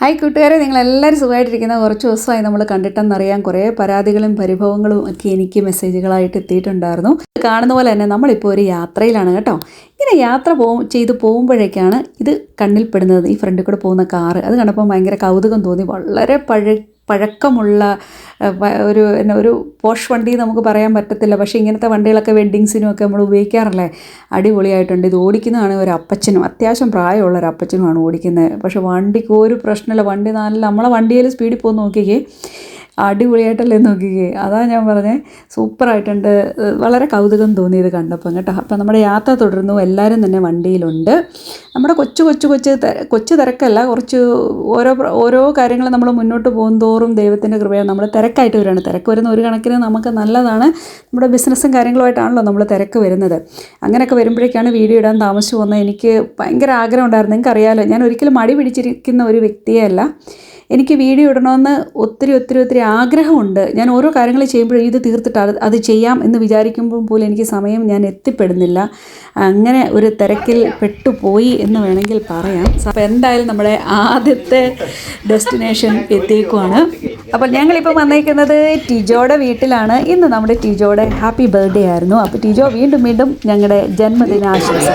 Hi കൂട്ടുകാരെ നിങ്ങളെല്ലാവരും സുഖമായിട്ടിരിക്കുന്ന കുറച്ച് ദിവസമായി നമ്മൾ കണ്ടിട്ടെന്നറിയാം കുറേ പരാതികളും പരിഭവങ്ങളും ഒക്കെ എനിക്ക് മെസ്സേജുകളായിട്ട് എത്തിയിട്ടുണ്ടായിരുന്നു. കാണുന്ന പോലെ തന്നെ നമ്മളിപ്പോൾ ഒരു യാത്രയിലാണ് കേട്ടോ. ഇങ്ങനെ യാത്ര പോ ചെയ്ത് പോകുമ്പോഴേക്കാണ് ഇത് കണ്ണിൽപ്പെടുന്നത് ഈ ഫ്രണ്ടിൽ കൂടെ പോകുന്ന കാറ്. അത് കണ്ടപ്പോൾ ഭയങ്കര കൗതുകം തോന്നി. വളരെ പഴ പഴക്കമുള്ള ഒരു എന്നാ ഒരു പോഷ് വണ്ടി നമുക്ക് പറയാൻ പറ്റത്തില്ല. പക്ഷേ ഇങ്ങനത്തെ വണ്ടികളൊക്കെ വെഡ്ഡിങ്സിനും ഒക്കെ നമ്മൾ ഉപയോഗിക്കാറല്ലേ? അടിപൊളിയായിട്ടുണ്ട്. ഇത് ഓടിക്കുന്നതാണ് ഒരു അപ്പച്ചനും. അത്യാവശ്യം പ്രായമുള്ള ഒരു അപ്പച്ചനുമാണ് ഓടിക്കുന്നത്. പക്ഷേ വണ്ടിക്ക് ഒരു പ്രശ്നമില്ല. വണ്ടി നല്ല നമ്മളെ വണ്ടിയിൽ സ്പീഡിൽ പോകുന്ന നോക്കിക്കേ അടിപൊളിയായിട്ടല്ലേ നോക്കിക്കേ. അതാ ഞാൻ പറഞ്ഞത് സൂപ്പറായിട്ടുണ്ട്. വളരെ കൗതുകം തോന്നി ഇത് കണ്ടപ്പം കേട്ടോ. അപ്പം നമ്മുടെ യാത്ര തുടർന്നു എല്ലാവരും തന്നെ വണ്ടിയിലുണ്ട്. നമ്മുടെ കൊച്ചു കൊച്ചു കൊച്ചു കൊച്ചു തിരക്കല്ല. കുറച്ച് ഓരോ ഓരോ കാര്യങ്ങൾ നമ്മൾ മുന്നോട്ട് പോകും തോറും ദൈവത്തിന്റെ കൃപയാണ് നമ്മൾ തിരക്കായിട്ട് വരികയാണ്. തിരക്ക് വരുന്ന ഒരു കണക്കിന് നമുക്ക് നല്ലതാണ്. നമ്മുടെ ബിസിനസ്സും കാര്യങ്ങളുമായിട്ടാണല്ലോ നമ്മൾ തിരക്ക് വരുന്നത്. അങ്ങനെയൊക്കെ വരുമ്പോഴേക്കാണ് വീഡിയോ ഇടാൻ താമസിച്ചു പോകുന്നത്. എനിക്ക് ഭയങ്കര ആഗ്രഹം ഉണ്ടായിരുന്നു. നിങ്ങൾക്ക് അറിയാമല്ലോ ഞാൻ ഒരിക്കലും മടി പിടിച്ചിരിക്കുന്ന ഒരു വ്യക്തിയേ അല്ല. എനിക്ക് വീഡിയോ ഇടണമെന്ന് ഒത്തിരി ഒത്തിരി ഒത്തിരി ആഗ്രഹമുണ്ട്. ഞാൻ ഓരോ കാര്യങ്ങൾ ചെയ്യുമ്പോഴും ഇത് തീർത്തിട്ട് അത് ചെയ്യാം എന്ന് വിചാരിക്കുമ്പോൾ പോലും എനിക്ക് സമയം ഞാൻ എത്തിപ്പെടുന്നില്ല. അങ്ങനെ ഒരു തിരക്കിൽ പെട്ടുപോയി എന്ന് വേണമെങ്കിൽ പറയാം. അപ്പോൾ എന്തായാലും നമ്മുടെ ആദ്യത്തെ ഡെസ്റ്റിനേഷൻ എത്തിയേക്കുവാണ്. അപ്പോൾ ഞങ്ങളിപ്പോൾ വന്നേക്കുന്നത് ടിജോയുടെ വീട്ടിലാണ്. ഇന്ന് നമ്മുടെ ടിജോയുടെ ഹാപ്പി ബർത്ത്ഡേ ആയിരുന്നു. അപ്പോൾ ടിജോ വീണ്ടും വീണ്ടും ഞങ്ങളുടെ ജന്മദിനാശംസ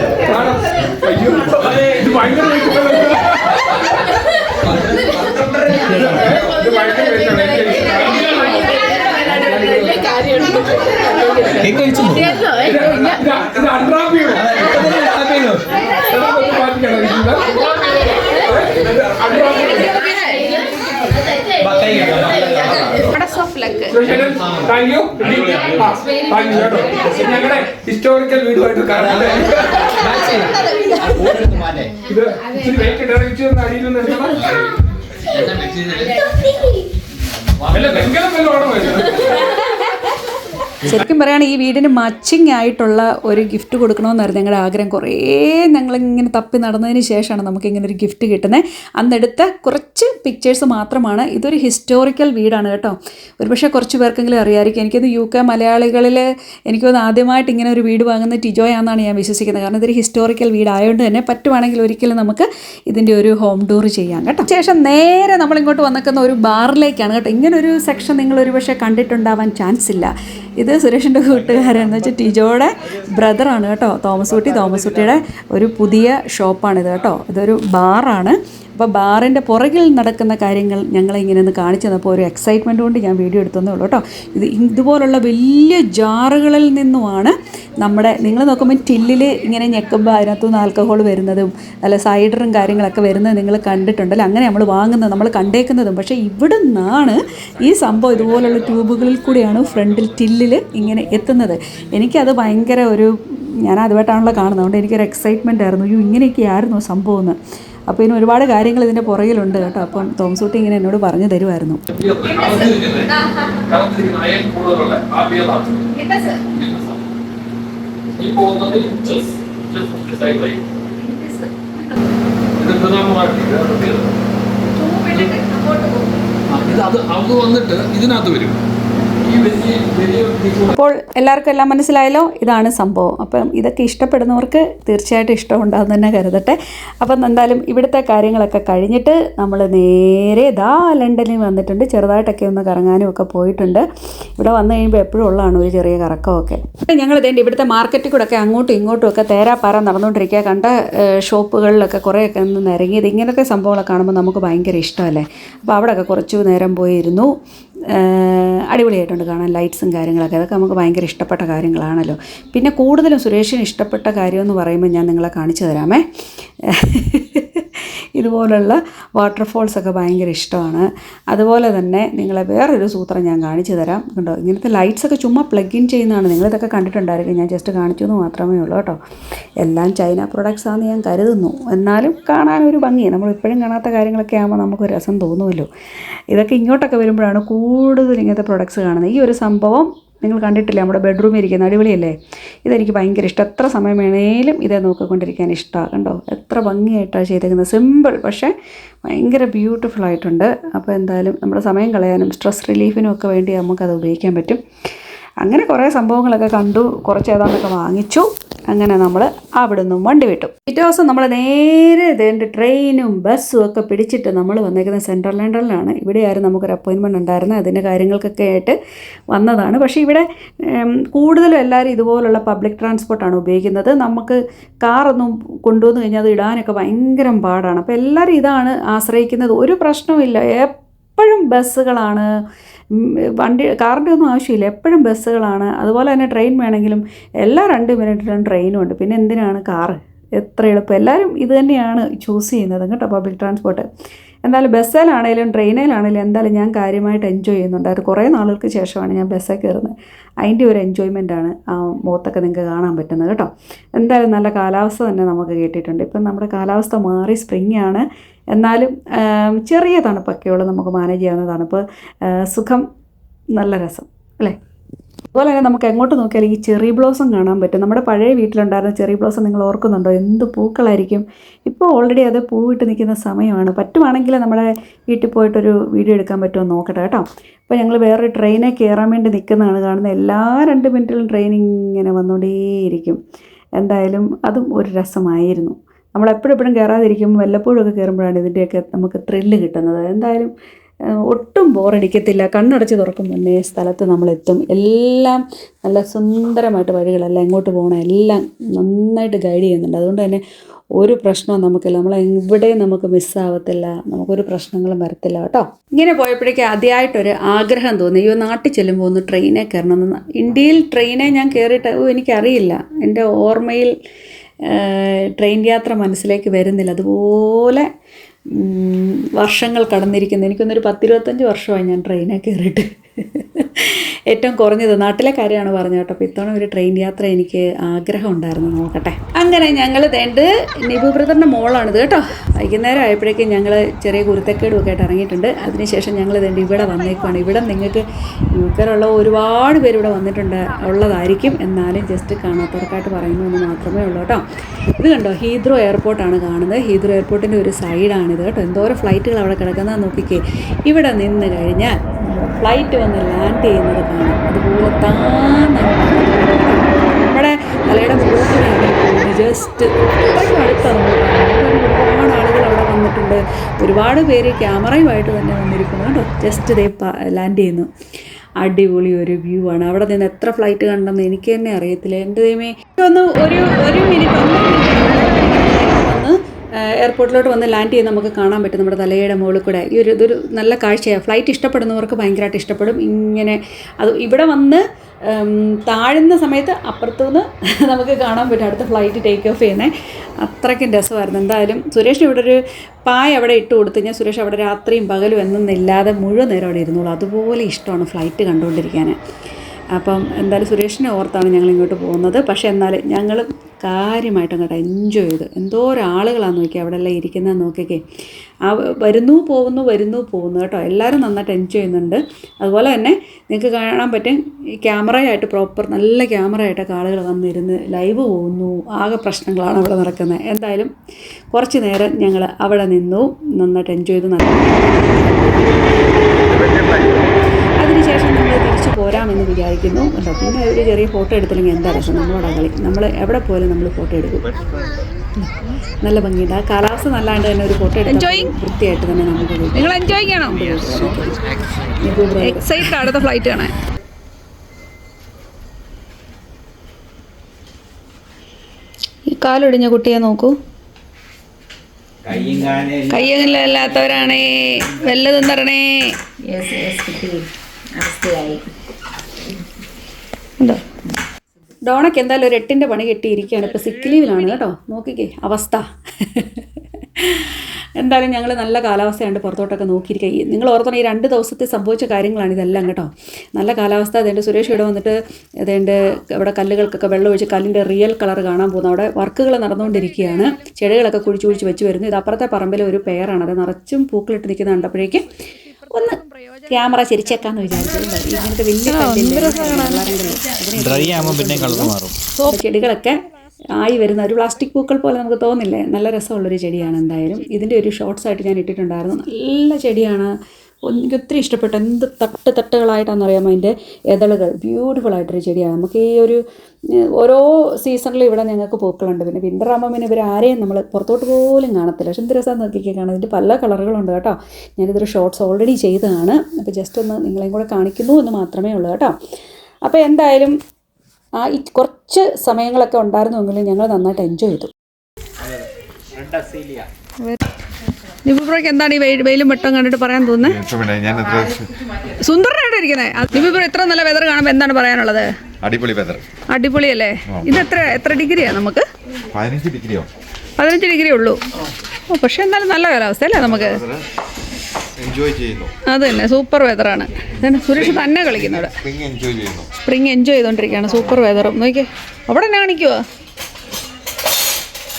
കേക്ക് കഴിച്ചു? ഞങ്ങളുടെ ഹിസ്റ്റോറിക്കൽ വീടുമായിട്ട് കാണാതെ ഇത് ഇച്ചിരി വെയിറ്റ് ഇടറിച്ച് അടിയിൽ അല്ല ഭയങ്കര നല്ല ഓർമ്മ ശരിക്കും പറയുകയാണെങ്കിൽ ഈ വീടിന് മച്ചിങ് ആയിട്ടുള്ള ഒരു ഗിഫ്റ്റ് കൊടുക്കണമെന്നായിരുന്നു ഞങ്ങളുടെ ആഗ്രഹം. കുറേ ഞങ്ങളിങ്ങനെ തപ്പി നടന്നതിന് ശേഷമാണ് നമുക്ക് ഇങ്ങനെ ഒരു ഗിഫ്റ്റ് കിട്ടുന്നത് അന്നെടുത്ത കുറച്ച് പിക്ചേഴ്സ് മാത്രമാണ്. ഇതൊരു ഹിസ്റ്റോറിക്കൽ വീടാണ് കേട്ടോ. ഒരുപക്ഷെ കുറച്ച് പേർക്കെങ്കിലും അറിയാമായിരിക്കും. എനിക്കത് യു കെ മലയാളികളിൽ എനിക്കൊന്ന് ആദ്യമായിട്ട് ഇങ്ങനെ ഒരു വീട് വാങ്ങുന്ന ടിജോയാണെന്നാണ് ഞാൻ വിശ്വസിക്കുന്നത്. കാരണം ഇതൊരു ഹിസ്റ്റോറിക്കൽ വീടായതുകൊണ്ട് തന്നെ പറ്റുവാണെങ്കിൽ ഒരിക്കലും നമുക്ക് ഇതിന്റെ ഒരു ഹോം ടൂർ ചെയ്യാം കേട്ടോ. ശേഷം നേരെ നമ്മളിങ്ങോട്ട് വന്നിക്കുന്ന ഒരു ബാറിലേക്കാണ് കേട്ടോ. ഇങ്ങനൊരു സെക്ഷൻ നിങ്ങൾ ഒരുപക്ഷെ കണ്ടിട്ടുണ്ടാവാൻ ചാൻസ് ഇല്ല. ഇത് സുരേഷിന്റെ കൂട്ടുകാരെന്ന് വെച്ചാൽ ടിജോയുടെ ബ്രദറാണ് കേട്ടോ. തോമസ് കുട്ടി. തോമസ് കുട്ടിയുടെ ഒരു പുതിയ ഷോപ്പാണിത് കേട്ടോ. ഇതൊരു ബാറാണ് അപ്പോൾ ബാറിന്റെ പുറകിൽ നടക്കുന്ന കാര്യങ്ങൾ ഞങ്ങളെ ഇങ്ങനെ ഒന്ന് കാണിച്ചു തന്നപ്പോൾ ഒരു എക്സൈറ്റ്മെന്റ് കൊണ്ട് ഞാൻ വീഡിയോ എടുത്തതേ ഉള്ളൂ കേട്ടോ. ഇത് ഇതുപോലുള്ള വലിയ ജാറുകളിൽ നിന്നുമാണ് നമ്മുടെ നിങ്ങൾ നോക്കുമ്പോൾ ടില്ലിൽ ഇങ്ങനെ ഞെക്കുമ്പോൾ അതിനകത്തുനിന്ന് ആൽക്കഹോൾ വരുന്നതും അല്ല സൈഡറും കാര്യങ്ങളൊക്കെ വരുന്നത് നിങ്ങൾ കണ്ടിട്ടുണ്ടല്ലോ. അങ്ങനെ നമ്മൾ വാങ്ങുന്നത് നമ്മൾ കണ്ടേക്കുന്നതും. പക്ഷേ ഇവിടെ നിന്നാണ് ഈ സംഭവം ഇതുപോലുള്ള ട്യൂബുകളിൽ കൂടിയാണ് ഫ്രണ്ടിൽ ടില്ലിൽ ഇങ്ങനെ എത്തുന്നത്. എനിക്കത് ഭയങ്കര ഒരു ഞാൻ അതുമായിട്ടാണല്ലോ കാണുന്നത്. അതുകൊണ്ട് എനിക്കൊരു എക്സൈറ്റ്മെന്റ് ആയിരുന്നു. അയ്യോ ഇങ്ങനെയൊക്കെ ആയിരുന്നു സംഭവം എന്ന്. അപ്പോൾ ഇതിന് ഒരുപാട് കാര്യങ്ങൾ ഇതിന്റെ പുറകിലുണ്ട് കേട്ടോ. അപ്പം തോമസൂട്ടി ഇങ്ങനെ എന്നോട് പറഞ്ഞു തരുമായിരുന്നു ഇത് അത് അത് വന്നിട്ട് ഇതിനകത്ത് വരും. അപ്പോൾ എല്ലാവർക്കും എല്ലാം മനസ്സിലായല്ലോ? ഇതാണ് സംഭവം. അപ്പം ഇതൊക്കെ ഇഷ്ടപ്പെടുന്നവർക്ക് തീർച്ചയായിട്ടും ഇഷ്ടമുണ്ടാകും തന്നെ കരുതട്ടെ. അപ്പം എന്തായാലും ഇവിടുത്തെ കാര്യങ്ങളൊക്കെ കഴിഞ്ഞിട്ട് നമ്മൾ നേരെ ഇതാ ലണ്ടനിൽ വന്നിട്ടുണ്ട്. ചെറുതായിട്ടൊക്കെ ഒന്ന് കറങ്ങാനും ഒക്കെ പോയിട്ടുണ്ട്. ഇവിടെ വന്നു കഴിയുമ്പോൾ എപ്പോഴും ഉള്ളതാണ് ഒരു ചെറിയ കറക്കമൊക്കെ. ഞങ്ങൾ ഇതേണ്ട ഇവിടുത്തെ മാർക്കറ്റിൽ കൂടെ ഒക്കെ അങ്ങോട്ടും ഇങ്ങോട്ടും ഒക്കെ തേരാപ്പാറ നടന്നുകൊണ്ടിരിക്കുക. കണ്ട ഷോപ്പുകളിലൊക്കെ കുറേയൊക്കെ ഒന്ന് നിരങ്ങിയത്. ഇങ്ങനത്തെ സംഭവങ്ങളൊക്കെ കാണുമ്പോൾ നമുക്ക് ഭയങ്കര ഇഷ്ടമല്ലേ? അപ്പോൾ അവിടെയൊക്കെ കുറച്ചു നേരം പോയിരുന്നു. അടിപൊളിയായിട്ടുണ്ട് കാണാൻ ലൈറ്റ്സും കാര്യങ്ങളൊക്കെ. അതൊക്കെ നമുക്ക് ഭയങ്കര ഇഷ്ടപ്പെട്ട കാര്യങ്ങളാണല്ലോ. പിന്നെ കൂടുതലും സുരേഷിന് ഇഷ്ടപ്പെട്ട കാര്യമെന്ന് പറയുമ്പോൾ ഞാൻ നിങ്ങളെ കാണിച്ചു തരാമേ. ഇതുപോലുള്ള വാട്ടർഫോൾസ് ഒക്കെ ഭയങ്കര ഇഷ്ടമാണ്. അതുപോലെ തന്നെ നിങ്ങളെ വേറൊരു സൂത്രം ഞാൻ കാണിച്ചു തരാം. കണ്ടോ? ഇങ്ങനത്തെ ലൈറ്റ്സ് ഒക്കെ ചുമ്മാ പ്ലഗ് ഇൻ ചെയ്യുന്നതാണ്. നിങ്ങളിതൊക്കെ കണ്ടിട്ടുണ്ടായിരിക്കും. ഞാൻ ജസ്റ്റ് കാണിച്ചു എന്ന് മാത്രമേ ഉള്ളൂ കേട്ടോ. എല്ലാം ചൈന പ്രൊഡക്ട്സ് ആണെന്ന് ഞാൻ കരുതുന്നു. എന്നാലും കാണാനൊരു ഭംഗി. നമ്മൾ ഇപ്പോഴും കാണാത്ത കാര്യങ്ങളൊക്കെ ആകുമ്പോൾ നമുക്ക് രസം തോന്നുമല്ലോ. ഇതൊക്കെ ഇങ്ങോട്ടൊക്കെ വരുമ്പോഴാണ് കൂടുതൽ ഇങ്ങനത്തെ പ്രൊഡക്ട്സ് കാണുന്നത്. ഈ ഒരു സംഭവം നിങ്ങൾ കണ്ടിട്ടില്ലേ? നമ്മുടെ ബെഡ്റൂമിൽ ഇരിക്കുന്ന അടിപൊളിയല്ലേ? ഇതെനിക്ക് ഭയങ്കര ഇഷ്ടം. എത്ര സമയം വേണേലും ഇതേ നോക്കിക്കൊണ്ടിരിക്കാൻ ഇഷ്ടമാണ് കണ്ടോ? എത്ര ഭംഗിയായിട്ടാണ് ചെയ്തേക്കുന്നത്. സിമ്പിൾ പക്ഷേ ഭയങ്കര ബ്യൂട്ടിഫുൾ ആയിട്ടുണ്ട്. അപ്പോൾ എന്തായാലും നമ്മുടെ സമയം കളയാനും സ്ട്രെസ് റിലീഫിനും ഒക്കെ വേണ്ടി നമുക്കത് ഉപയോഗിക്കാൻ പറ്റും. അങ്ങനെ കുറേ സംഭവങ്ങളൊക്കെ കണ്ടു. കുറച്ച് ഏതാണ്ടൊക്കെ വാങ്ങിച്ചു. അങ്ങനെ നമ്മൾ അവിടുന്ന് വണ്ടി വിട്ടു. പിറ്റേ ദിവസം നമ്മൾ നേരെ ഇതേണ്ട ട്രെയിനും ബസ്സും ഒക്കെ പിടിച്ചിട്ട് നമ്മൾ വന്നേക്കുന്നത് സെൻട്രൽ ലണ്ടനിലാണ്. ഇവിടെയായിരുന്നു നമുക്കൊരു അപ്പോയിൻമെന്റ് ഉണ്ടായിരുന്നത് അതിന്റെ കാര്യങ്ങൾക്കൊക്കെ ആയിട്ട് വന്നതാണ്. പക്ഷേ ഇവിടെ കൂടുതലും എല്ലാവരും ഇതുപോലുള്ള പബ്ലിക് ട്രാൻസ്പോർട്ടാണ് ഉപയോഗിക്കുന്നത്. നമുക്ക് കാറൊന്നും കൊണ്ടുവന്ന് കഴിഞ്ഞാൽ അത് ഇടാനൊക്കെ ഭയങ്കര പാടാണ്. അപ്പോൾ എല്ലാവരും ഇതാണ് ആശ്രയിക്കുന്നത്. ഒരു പ്രശ്നവുമില്ല എപ്പോഴും ബസ്സുകളാണ് വണ്ടി കാറിന്റെ ഒന്നും ആവശ്യമില്ല. എപ്പോഴും ബസ്സുകളാണ്. അതുപോലെ തന്നെ ട്രെയിൻ വേണമെങ്കിലും എല്ലാ രണ്ട് മിനിറ്റിലും ട്രെയിനും ഉണ്ട്. പിന്നെ എന്തിനാണ് കാറ്? എത്ര എളുപ്പം. എല്ലാവരും ഇത് തന്നെയാണ് ചൂസ് ചെയ്യുന്നത് കേട്ടോ പബ്ലിക് ട്രാൻസ്പോർട്ട് എന്തായാലും ബസ്സിലാണേലും ട്രെയിനിലാണേലും എന്തായാലും ഞാൻ കാര്യമായിട്ട് എൻജോയ് ചെയ്യുന്നുണ്ട്. അത് കുറേ നാളുകൾക്ക് ശേഷമാണ് ഞാൻ ബസ്സിൽ കയറുന്നത്. അതിന്റെ ഒരു എൻജോയ്മെന്റാണ് ആ മുഖത്തൊക്കെ നിങ്ങൾക്ക് കാണാൻ പറ്റുന്നത് കേട്ടോ. എന്തായാലും നല്ല കാലാവസ്ഥ തന്നെ നമുക്ക് കേട്ടിട്ടുണ്ട് ഇപ്പം നമ്മുടെ കാലാവസ്ഥ മാറി സ്പ്രിംഗ് ആണ്. എന്നാലും ചെറിയ തണുപ്പൊക്കെയുള്ളൂ നമുക്ക് മാനേജ് ചെയ്യാവുന്ന തണുപ്പ്. സുഖം നല്ല രസം അല്ലേ? അതുപോലെ തന്നെ നമുക്ക് എങ്ങോട്ട് നോക്കിയാലും ഈ ചെറി ബ്ലോസം കാണാൻ പറ്റും. നമ്മുടെ പഴയ വീട്ടിലുണ്ടായിരുന്ന ചെറി ബ്ലോസം നിങ്ങൾ ഓർക്കുന്നുണ്ടോ? എന്ത് പൂക്കളായിരിക്കും? ഇപ്പോൾ ഓൾറെഡി അത് പൂവിട്ട് നിൽക്കുന്ന സമയമാണ്. പറ്റുവാണെങ്കിൽ നമ്മുടെ വീട്ടിൽ പോയിട്ടൊരു വീഡിയോ എടുക്കാൻ പറ്റുമോ നോക്കട്ടെ കേട്ടോ. അപ്പോൾ ഞങ്ങൾ വേറൊരു ട്രെയിനെ കയറാൻ വേണ്ടി നിൽക്കുന്നതാണ്. കാണുന്നത് എല്ലാ രണ്ട് മിനിറ്റിലും ട്രെയിൻ ഇങ്ങനെ വന്നുകൊണ്ടേയിരിക്കും. എന്തായാലും അതും ഒരു രസമായിരുന്നു. നമ്മൾ എപ്പോഴും എപ്പോഴും കയറാതിരിക്കുമ്പോൾ വല്ലപ്പോഴും ഒക്കെ കയറുമ്പോഴാണ് ഇതിന്റെയൊക്കെ നമുക്ക് ത്രില്ല് കിട്ടുന്നത്. എന്തായാലും ഒട്ടും ബോറടിക്കത്തില്ല. കണ്ണടച്ച് തുറക്കും മുന്നേ സ്ഥലത്ത് നമ്മളെത്തും. എല്ലാം നല്ല സുന്ദരമായിട്ട് വഴികളെല്ലാം എങ്ങോട്ട് പോകണം. എല്ലാം നന്നായിട്ട് ഗൈഡ് ചെയ്യുന്നുണ്ട്. അതുകൊണ്ട് തന്നെ ഒരു പ്രശ്നവും നമുക്കില്ല. നമ്മൾ എവിടെയും നമുക്ക് മിസ്സാവത്തില്ല നമുക്കൊരു പ്രശ്നങ്ങളും വരത്തില്ല കേട്ടോ. ഇങ്ങനെ പോയപ്പോഴേക്കും ആദ്യമായിട്ടൊരു ആഗ്രഹം തോന്നി. അയ്യോ നാട്ടിൽ ചെല്ലുമ്പോൾ ഒന്ന് ട്രെയിനെ കയറണമെന്ന് ഇന്ത്യയിൽ ട്രെയിനെ ഞാൻ കയറിയിട്ട് ഓ എനിക്കറിയില്ല. എന്റെ ഓർമ്മയിൽ ട്രെയിൻ യാത്ര മനസ്സിലേക്ക് വരുന്നില്ല. അതുപോലെ വർഷങ്ങൾ കടന്നിരിക്കുന്നത് എനിക്കൊന്നൊരു പത്തിരുപത്തഞ്ച് വർഷമായി ഞാൻ ട്രെയിനിൽ കയറിയിട്ട്. ഏറ്റവും കുറഞ്ഞത് നാട്ടിലെ കാര്യമാണ് പറഞ്ഞത് കേട്ടോ. അപ്പോൾ ഇത്തവണ ഒരു ട്രെയിൻ യാത്ര എനിക്ക് ആഗ്രഹം ഉണ്ടായിരുന്നു നോക്കട്ടെ. അങ്ങനെ ഞങ്ങൾ രണ്ട് നിബു ബ്രദറിന്റെ മോളാണിത് കേട്ടോ. വൈകുന്നേരം ആയപ്പോഴേക്കും ഞങ്ങൾ ചെറിയ കുരുത്തക്കേടും ഒക്കെ ആയിട്ട് ഇറങ്ങിയിട്ടുണ്ട്. അതിനുശേഷം ഞങ്ങൾ ദേണ്ട് ഇവിടെ വന്നേക്കുവാണ്. ഇവിടെ നിങ്ങൾക്ക് യു കെയിലുള്ള ഒരുപാട് പേര് ഇവിടെ വന്നിട്ടുണ്ട്. ഉള്ളതായിരിക്കും എന്നാലും ജസ്റ്റ് കാണാത്തവർക്കായിട്ട് പറയുന്നു എന്ന് മാത്രമേ ഉള്ളൂ കേട്ടോ. ഇത് കണ്ടോ? ഹീദ്രോ എയർപോർട്ടാണ് കാണുന്നത്. ഹീദ്രോ എയർപോർട്ടിന്റെ ഒരു സൈഡാണിത് കേട്ടോ. എന്തോരം ഫ്ലൈറ്റുകൾ അവിടെ കിടക്കുന്നത് നോക്കിക്കേ. ഇവിടെ നിന്ന് കഴിഞ്ഞാൽ ഫ്ലൈറ്റ് വന്ന് ലാൻഡ് ചെയ്യുന്നത് അതുപോലെ താന്ന്. നമ്മുടെ തലയുടെ മുകളിലാണ് ജസ്റ്റ് അത്രയും അടുത്താണ് ഒരുപാട് ആളുകൾ അവിടെ വന്നിട്ടുണ്ട്. ഒരുപാട് പേര് ക്യാമറയുമായിട്ട് തന്നെ വന്നിരിക്കുന്നു കേട്ടോ. ജസ്റ്റ് ഇതേ ലാൻഡ് ചെയ്യുന്നു. അടിപൊളി ഒരു വ്യൂ ആണ്. അവിടെ നിന്ന് എത്ര ഫ്ലൈറ്റ് കണ്ടെന്ന് എനിക്ക് തന്നെ അറിയത്തില്ല. എന്റെ ദൈവമേ? ഒന്ന് ഒരു ഒരു മിനിറ്റ് എയർപോർട്ടിലോട്ട് വന്ന് ലാൻഡ് ചെയ്ത് നമുക്ക് കാണാൻ പറ്റും നമ്മുടെ തലയുടെ മുകളിൽ കൂടെ. ഈ ഒരു ഇതൊരു നല്ല കാഴ്ചയാണ് ഫ്ലൈറ്റ് ഇഷ്ടപ്പെടുന്നവർക്ക് ഭയങ്കരമായിട്ട് ഇഷ്ടപ്പെടും. ഇങ്ങനെ അത് ഇവിടെ വന്ന് താഴുന്ന സമയത്ത് അപ്പുറത്തുനിന്ന് നമുക്ക് കാണാൻ പറ്റും അടുത്ത ഫ്ലൈറ്റ് ടേക്ക് ഓഫ് ചെയ്യുന്നത് അത്രയ്ക്കും രസമായിരുന്നു. എന്തായാലും സുരേഷ് ഇവിടെ ഒരു പായ അവിടെ ഇട്ട് കൊടുത്തു. കഴിഞ്ഞാൽ സുരേഷ് അവിടെ രാത്രിയും പകലും എന്നൊന്നില്ലാതെ മുഴുവൻ നേരം അവിടെ ഇരുന്നോളൂ. അതുപോലെ ഇഷ്ടമാണ് ഫ്ലൈറ്റ് കണ്ടുകൊണ്ടിരിക്കാൻ അപ്പം എന്തായാലും സുരേഷിനെ ഓർത്താണ് ഞങ്ങൾ ഇങ്ങോട്ട് പോകുന്നത്. പക്ഷേ എന്നാൽ ഞങ്ങൾ കാര്യമായിട്ട് അങ്ങോട്ട് എൻജോയ് ചെയ്തു. എന്തോ ഒരാളുകളാണ് നോക്കി അവിടെ എല്ലാം ഇരിക്കുന്നത് നോക്കിക്കേ. ആ വരുന്നു പോകുന്നു വരുന്നു പോകുന്നു കേട്ടോ. എല്ലാവരും നന്നായിട്ട് എൻജോയ് ചെയ്യുന്നുണ്ട്. അതുപോലെ തന്നെ നിങ്ങൾക്ക് കാണാൻ പറ്റും ഈ ക്യാമറയായിട്ട് പ്രോപ്പർ നല്ല ക്യാമറയായിട്ടൊക്കെ ആളുകൾ വന്നിരുന്ന് ലൈവ് പോകുന്നു. ആകെ പ്രശ്നങ്ങളാണ് അവിടെ നടക്കുന്നത്. എന്തായാലും കുറച്ച് നേരം ഞങ്ങൾ അവിടെ നിന്നു നന്നായിട്ട് എൻജോയ് ചെയ്തു നല്ല പോരാമെന്ന് വിചാരിക്കുന്നു. കേട്ടോ പിന്നെ ഒരു ചെറിയ ഫോട്ടോ എടുത്തില്ലെങ്കിൽ എന്താ രസം? നമ്മളോട് കളി നമ്മൾ എവിടെ പോലും നമ്മൾ ഫോട്ടോ എടുക്കും. നല്ല ഭംഗിയുണ്ട്. ആ കാലാവസ്ഥ നല്ലാണ്ട് തന്നെ ഒരു ഫോട്ടോ എടുത്താൽ വൃത്തിയായിട്ട് തന്നെ നമുക്ക്. നിങ്ങൾ എൻജോയ് ചെയ്യണോ നിബു ബ്രദർ. എക്സൈറ്റ് അടുത്ത ഫ്ലൈറ്റ് കാണാൻ. ഈ കാലൊടിഞ്ഞ കുട്ടിയെ നോക്കൂ. കയ്യല്ലാത്തവരാണേ വല്ലതും തരണേ. ഉണ്ടോ? ഡോണയ്ക്ക് എന്തായാലും ഒരു എട്ടിന്റെ പണി കെട്ടിയിരിക്കുകയാണ്. ഇപ്പോൾ സിക്ക് ലീവിലാണ് കേട്ടോ. നോക്കിക്കേ അവസ്ഥ. എന്തായാലും ഞങ്ങൾ നല്ല കാലാവസ്ഥയുണ്ട് പുറത്തോട്ടൊക്കെ നോക്കിയിരിക്കുക. നിങ്ങൾ ഓർത്തണം ഈ രണ്ട് ദിവസത്തെ സംഭവിച്ച കാര്യങ്ങളാണ് ഇതെല്ലാം കേട്ടോ. നല്ല കാലാവസ്ഥ. അതേണ്ട് സുരേഷ് ഇവിടെ വന്നിട്ട് അതേണ്ട് ഇവിടെ കല്ലുകൾക്കൊക്കെ വെള്ളം ഒഴിച്ച് കല്ലിന്റെ റിയൽ കളർ കാണാൻ പോകുന്നു. അവിടെ വർക്കുകൾ നടന്നുകൊണ്ടിരിക്കുകയാണ്. ചെടികളൊക്കെ കുഴിച്ച് കുഴിച്ച് വെച്ച് വരുന്നു. ഇത് അപ്പുറത്തെ പറമ്പിലെ ഒരു പെയറാണ് അത് നിറച്ചും പൂക്കളിട്ട് നിൽക്കുന്ന കണ്ടപ്പോഴേക്ക് ഒന്ന് ക്യാമറ ചിരിച്ചേക്കാന്ന് വിചാരിച്ചു ഇങ്ങനത്തെ വലിയ കല്ലില്ലേ, വെള്ളാരങ്കല്ല്. ഡ്രൈ ആകുമ്പോൾ പിന്നെ കളർ മാറും. ചെടികളൊക്കെ ആയി വരുന്ന ഒരു പ്ലാസ്റ്റിക് പൂക്കൾ പോലെ നമുക്ക് തോന്നില്ലേ? നല്ല രസമുള്ളൊരു ചെടിയാണ് എന്തായാലും. ഇതിന്റെ ഒരു ഷോർട്സ് ആയിട്ട് ഞാൻ ഇട്ടിട്ടുണ്ടായിരുന്നു. നല്ല ചെടിയാണ്. എനിക്ക് ഒത്തിരി ഇഷ്ടപ്പെട്ടു. എന്ത് തട്ട് തട്ടുകളായിട്ടാണെന്ന് അറിയാമോ അതിന്റെ ഇതളുകൾ. ബ്യൂട്ടിഫുൾ ആയിട്ടൊരു ചെടിയാണ്. നമുക്ക് ഈ ഒരു ഓരോ സീസണിലും ഇവിടെ ഞങ്ങൾക്ക് പൂക്കളുണ്ട്. പിന്നെ വിന്റർ ആകുമ്പോൾ പിന്നെ ഇവർ ആരെയും നമ്മൾ പുറത്തോട്ട് പോലും കാണത്തില്ല. പക്ഷെ എന്ത് രസമാണ് നോക്കിക്കാണ് പല കളറുകളുണ്ട് കേട്ടോ. ഞാനിതൊരു ഷോർട്സ് ഓൾറെഡി ചെയ്തതാണ്. അപ്പോൾ ജസ്റ്റ് ഒന്ന് നിങ്ങളെയും കൂടെ കാണിക്കുന്നു എന്ന് മാത്രമേ ഉള്ളൂ കേട്ടോ. അപ്പോൾ എന്തായാലും ആ ഈ കുറച്ച് സമയങ്ങളൊക്കെ ഉണ്ടായിരുന്നുവെങ്കിലും ഞങ്ങൾ നന്നായിട്ട് എൻജോയ് ചെയ്തു. നിബിബ്രോയ്ക്ക് എന്താണ് ഈ വെയിലും വെട്ടം കണ്ടിട്ട് പറയാൻ തോന്നുന്നത് സുന്ദരനായിട്ട് ഇരിക്കുന്നത് നിബിബ്രോ ഇത്ര നല്ല വെതർ കാണുമ്പോൾ എന്താണ് പറയാനുള്ളത്? അടിപൊളി വെതർ അടിപൊളി അല്ലേ ഇത് എത്ര എത്ര ഡിഗ്രിയാ നമുക്ക്? പതിനഞ്ച് ഡിഗ്രിയോ? പതിനഞ്ച് ഡിഗ്രി ഉള്ളൂ. ഓ പക്ഷേ എന്നാലും നല്ല കാലാവസ്ഥ അല്ലേ നമുക്ക്? അത് തന്നെ സൂപ്പർ വെതറാണ് സുരേഷ് തന്നെ കളിക്കുന്നു അവിടെ സ്പ്രിങ് എൻജോയ് ചെയ്യുന്നു സ്പ്രിങ് എൻജോയ് ചെയ്തുകൊണ്ടിരിക്കുകയാണ് സൂപ്പർ വെതറും നോക്കിയേ അവിടെ തന്നെ കാണിക്കുവോ?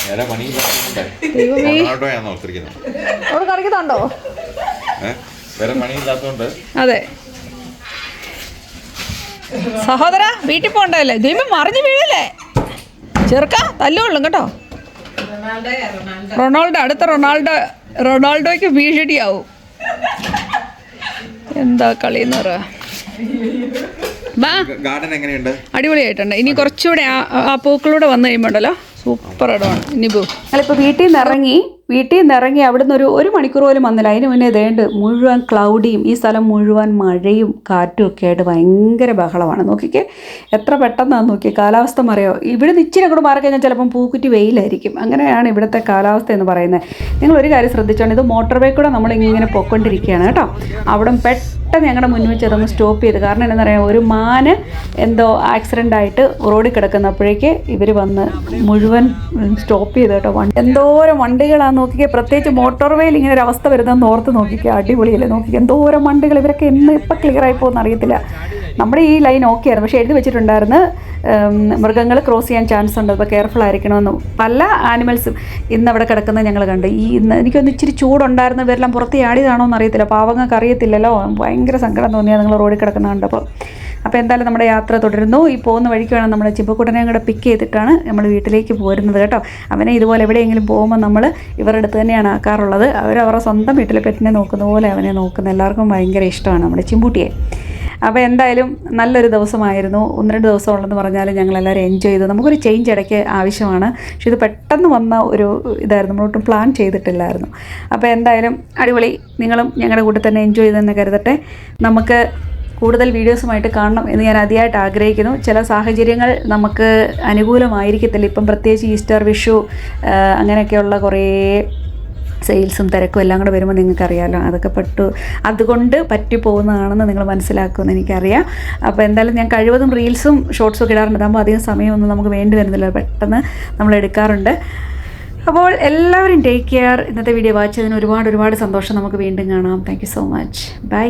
വേറെ ഓർത്തിരിക്കുന്നത് അവിടെ വേറെ പണിയില്ലാത്തതുകൊണ്ട് അതെ. സഹോദര വീട്ടിൽ പോണ്ടല്ലേ ദൈവം മറിഞ്ഞു വീഴല്ലേ? ചെറുക്ക തല്ലുകൊള്ളും കേട്ടോ. റൊണാൾഡോ അടുത്ത റൊണാൾഡോ റൊണാൾഡോയ്ക്ക് ഭീഷണിയാവും. എന്താ കളി എന്ന് പറയാ അടിപൊളിയായിട്ടുണ്ട്. ഇനി കുറച്ചുകൂടെ ആ പൂക്കളൂടെ വന്നു കഴിയുമ്പോൾ ഉണ്ടല്ലോ സൂപ്പർ ഇടമാണ്. ഇനി പോ ഞങ്ങളിപ്പോൾ വീട്ടിൽ നിന്ന് ഇറങ്ങി വീട്ടിൽ നിന്ന് ഇറങ്ങി അവിടുന്ന് ഒരു ഒരു മണിക്കൂർ പോലും വന്നില്ല. അതിന് മുന്നേ ഇതേണ്ട് മുഴുവൻ ക്ലൗഡിയും ഈ സ്ഥലം മുഴുവൻ മഴയും കാറ്റും ഒക്കെ ആയിട്ട് ഭയങ്കര ബഹളമാണ്. നോക്കിക്കേ എത്ര പെട്ടെന്നാണ് നോക്കി കാലാവസ്ഥ മറിയോ? ഇവിടെ നിന്ന് ഇച്ചിരി കൂടെ മാറി കഴിഞ്ഞാൽ ചിലപ്പം പൂക്കുറ്റി വെയിലായിരിക്കും. അങ്ങനെയാണ് ഇവിടുത്തെ കാലാവസ്ഥ എന്ന് പറയുന്നത്. നിങ്ങൾ ഒരു കാര്യം ശ്രദ്ധിച്ചോണ്ട് ഇത് മോട്ടോർ വേ കൂടെ നമ്മൾ ഇങ്ങനെ പൊക്കൊണ്ടിരിക്കുകയാണ് കേട്ടോ. അവിടെ പെട്ടെന്ന് ഞങ്ങളുടെ മുന്നിൽ വെച്ച് അതൊന്ന് സ്റ്റോപ്പ് ചെയ്ത്. കാരണം എന്താ പറയുക ഒരു മാന് എന്തോ ആക്സിഡന്റ് ആയിട്ട് റോഡിൽ കിടക്കുന്നപ്പോഴേക്ക് ഇവർ വന്ന് മുഴുവൻ സ്റ്റോപ്പ് ചെയ്ത് കേട്ടോ. എന്തോരം വണ്ടികളാണ് നോക്കിക്കുക പ്രത്യേകിച്ച് മോട്ടോർ വേയിൽ ഇങ്ങനെ ഒരു അവസ്ഥ വരുന്നതെന്ന് ഓർത്ത് നോക്കിക്കുക അടിപൊളിയല്ലേ നോക്കിക്കുക എന്തോരം മണ്ടുകൾ ഇവരൊക്കെ എന്ന് ഇപ്പം ക്ലിയർ ആയി പോകുന്ന അറിയത്തില്ല. നമ്മുടെ ഈ ലൈൻ ഓക്കെ ആയിരുന്നു പക്ഷേ എഴുതി വെച്ചിട്ടുണ്ടായിരുന്നു മൃഗങ്ങൾ ക്രോസ് ചെയ്യാൻ ചാൻസ് ഉണ്ട് അപ്പോൾ കെയർഫുൾ ആയിരിക്കണമെന്ന്. പല ആനിമൽസും ഇന്ന് അവിടെ കിടക്കുന്നത് ഞങ്ങൾ കണ്ടു. ഈ ഇന്ന് എനിക്കൊന്ന് ഇച്ചിരി ചൂടുണ്ടായിരുന്നു ഇവരെല്ലാം പുറത്ത് ആടിയതാണോ എന്ന് അറിയത്തില്ല. പാവങ്ങൾക്ക് അറിയത്തില്ലല്ലോ ഭയങ്കര സങ്കടം തോന്നിയാൽ നിങ്ങൾ റോഡിൽ കിടക്കുന്ന കണ്ടപ്പോൾ. അപ്പോൾ എന്തായാലും നമ്മുടെ യാത്ര തുടരുന്നു. ഈ പോകുന്ന വഴിക്ക് വേണം നമ്മുടെ ചിമ്പക്കുട്ടനെ കൂടെ പിക്ക് ചെയ്തിട്ടാണ് നമ്മൾ വീട്ടിലേക്ക് പോരുന്നത് കേട്ടോ. അവനെ ഇതുപോലെ എവിടെയെങ്കിലും പോകുമ്പോൾ നമ്മൾ ഇവരുടെ അടുത്ത് തന്നെയാണ് ആക്കാറുള്ളത്. അവർ അവരുടെ സ്വന്തം വീട്ടിലെ പെറ്റിനെ നോക്കുന്ന പോലെ അവനെ നോക്കുന്ന എല്ലാവർക്കും ഭയങ്കര ഇഷ്ടമാണ് നമ്മുടെ ചിമ്പൂട്ടിയെ. അപ്പോൾ എന്തായാലും നല്ലൊരു ദിവസമായിരുന്നു. ഒന്ന് രണ്ട് ദിവസം ഉള്ളതെന്ന് പറഞ്ഞാൽ ഞങ്ങളെല്ലാവരും എൻജോയ് ചെയ്തു. നമുക്കൊരു ചേഞ്ച് ഇടയ്ക്ക് ആവശ്യമാണ്. പക്ഷെ ഇത് പെട്ടെന്ന് വന്ന ഒരു ഇതായിരുന്നു. നമ്മളൊട്ടും പ്ലാൻ ചെയ്തിട്ടില്ലായിരുന്നു. അപ്പോൾ എന്തായാലും അടിപൊളി. നിങ്ങളും ഞങ്ങളുടെ കൂടെ തന്നെ എൻജോയ് ചെയ്തെന്ന് കരുതട്ടെ. നമുക്ക് കൂടുതൽ വീഡിയോസുമായിട്ട് കാണണം എന്ന് ഞാൻ അതിയായിട്ട് ആഗ്രഹിക്കുന്നു. ചില സാഹചര്യങ്ങൾ നമുക്ക് അനുകൂലമായിരിക്കത്തില്ല. ഇപ്പം പ്രത്യേകിച്ച് ഈസ്റ്റർ വിഷു അങ്ങനെയൊക്കെയുള്ള കുറേ സെയിൽസും തിരക്കും എല്ലാം കൂടെ വരുമ്പോൾ നിങ്ങൾക്കറിയാമല്ലോ അതൊക്കെ പെട്ടു അതുകൊണ്ട് പറ്റിപ്പോകുന്നതാണെന്ന് നിങ്ങൾ മനസ്സിലാക്കുമെന്ന് എനിക്കറിയാം. അപ്പോൾ എന്തായാലും ഞാൻ കഴിവതും റീൽസും ഷോർട്സും ഒക്കെ ഇടാറുണ്ട്. അതാകുമ്പോൾ അധികം സമയമൊന്നും നമുക്ക് വേണ്ടി വരുന്നില്ല. പെട്ടെന്ന് നമ്മൾ എടുക്കാറുണ്ട്. അപ്പോൾ എല്ലാവരും ടേക്ക് കെയർ ഇന്നത്തെ വീഡിയോ വാച്ച് ഒരുപാട് ഒരുപാട് സന്തോഷം. നമുക്ക് വീണ്ടും കാണാം. Thank so much bye